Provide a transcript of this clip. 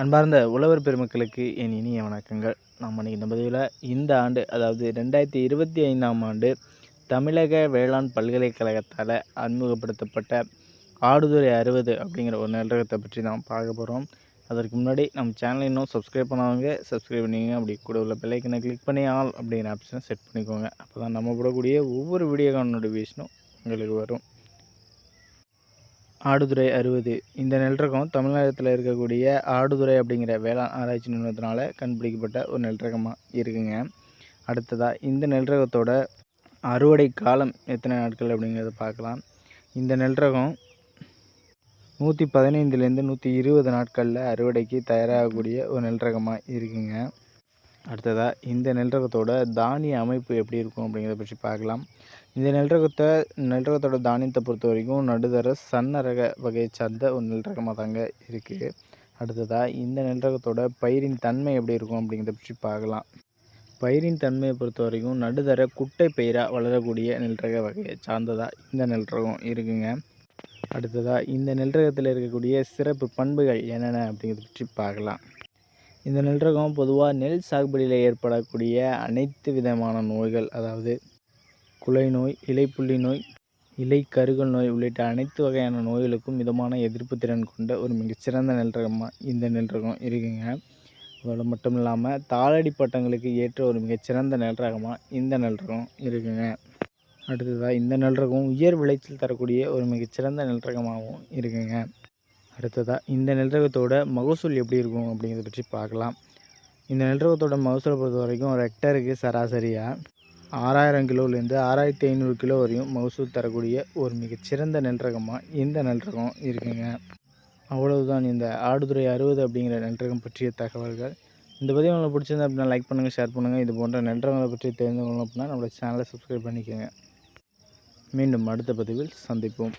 அன்பார்ந்த உழவர் பெருமக்களுக்கு என் இனிய வணக்கங்கள். நாம் அன்றைக்கி இந்த பதிவில் இந்த ஆண்டு அதாவது ரெண்டாயிரத்தி இருபத்தி ஐந்தாம் ஆண்டு தமிழக வேளாண் பல்கலைக்கழகத்தால் அறிமுகப்படுத்தப்பட்ட ஆடுதுறை அறுபது அப்படிங்கிற ஒரு நிலரகத்தை பற்றி நாம் பார்க்க போகிறோம் அதற்கு முன்னாடி நம்ம சேனலை இன்னும் சப்ஸ்கிரைப் பண்ணாதவங்க சப்ஸ்கிரைப் பண்ணிங்க அப்படி கூட உள்ள பெல்லைக்கனை கிளிக் பண்ணி ஆல் அப்படிங்கிற ஆப்ஷனை செட் பண்ணிக்கோங்க. அப்போ தான் நம்ம போடக்கூடிய ஒவ்வொரு வீடியோக்கான நோட்டிஃபிகேஷனும் உங்களுக்கு வரும். ஆடுதுறை அறுபது. இந்த நெல்ரகம் தமிழகத்தில் இருக்கக்கூடிய ஆடுதுறை அப்படிங்கிற வேளாண் ஆராய்ச்சி நிறுவனத்தினால் கண்டுபிடிக்கப்பட்ட ஒரு நெல்ரகமாக இருக்குங்க. அடுத்ததாக இந்த நெல்ரகத்தோட அறுவடை காலம் எத்தனை நாட்கள் அப்படிங்கிறத பார்க்கலாம். இந்த நெல்ரகம் நூற்றி பதினைந்துலேருந்து நூற்றி இருபது நாட்களில் அறுவடைக்கு தயாராகக்கூடிய ஒரு நெல் ரகமாக இருக்குங்க. அடுத்ததாக இந்த நெல் ரகத்தோட தானிய அமைப்பு எப்படி இருக்கும் அப்படிங்கிறத பற்றி பார்க்கலாம். இந்த நெல் ரகத்தை நெல் ரகத்தோட தானியத்தை பொறுத்த வரைக்கும் நடுதர சன்ன ரக வகையை சார்ந்த ஒரு நெல் ரகமாக தாங்க இருக்குது அடுத்ததாக இந்த நெல் ரகத்தோட பயிரின் தன்மை எப்படி இருக்கும் அப்படிங்கிறத பற்றி பார்க்கலாம். பயிரின் தன்மையை பொறுத்த வரைக்கும் நடுதர குட்டை பயிராக வளரக்கூடிய நெல் ரக வகையை சார்ந்ததாக இந்த நெல் ரகம் இருக்குங்க. அடுத்ததாக இந்த நெல் ரகத்தில் இருக்கக்கூடிய சிறப்பு பண்புகள் என்னென்ன அப்படிங்கிறத பற்றி பார்க்கலாம். இந்த நெல் ரகம் பொதுவாக நெல் சாகுபடியில் ஏற்படக்கூடிய அனைத்து விதமான நோய்கள் அதாவது குலை நோய் இலைப்புள்ளி நோய் இலை கருகல் நோய் உள்ளிட்ட அனைத்து வகையான நோய்களுக்கும் மிதமான எதிர்ப்பு திறன் கொண்ட ஒரு மிகச்சிறந்த நெல் ரகமாக இந்த நெல் ரகம் இருக்குங்க. அதோடு மட்டும் இல்லாமல் தாளடி பட்டங்களுக்கு ஏற்ற ஒரு மிகச்சிறந்த நெல் ரகமாக இந்த நெல் ரகம் இருக்குங்க. அடுத்ததாக இந்த நெல் ரகம் உயர் விளைச்சல் தரக்கூடிய ஒரு மிகச்சிறந்த நெல் ரகமாகவும் இருக்குங்க. அடுத்ததாக இந்த நிலரகத்தோட மகசூல் எப்படி இருக்கும் அப்படிங்கிறத பற்றி பார்க்கலாம். இந்த நிலரகத்தோட மகசூலை பொறுத்த வரைக்கும் ஒரு ஹெக்டருக்கு சராசரியாக ஆறாயிரம் கிலோலேருந்து ஆறாயிரத்தி ஐநூறு கிலோ வரையும் மகசூல் தரக்கூடிய ஒரு மிகச்சிறந்த நெல்ரகமாக இந்த நெல்ரகம் இருக்குங்க. அவ்வளவுதான். இந்த ஆடுதுறை அறுபது அப்படிங்கிற நெல்ரகம் பற்றிய தகவல்கள். இந்த பதிவு உங்களுக்கு பிடிச்சிருந்தா அப்படின்னா லைக் பண்ணுங்கள் ஷேர் பண்ணுங்கள் இது போன்ற நெல்ரகங்களை பற்றி தெரிந்து கொள்ளணும் அப்படின்னா நம்மளோட சேனலை சப்ஸ்கிரைப் பண்ணிக்கோங்க. மீண்டும் அடுத்த பதிவில் சந்திப்போம்.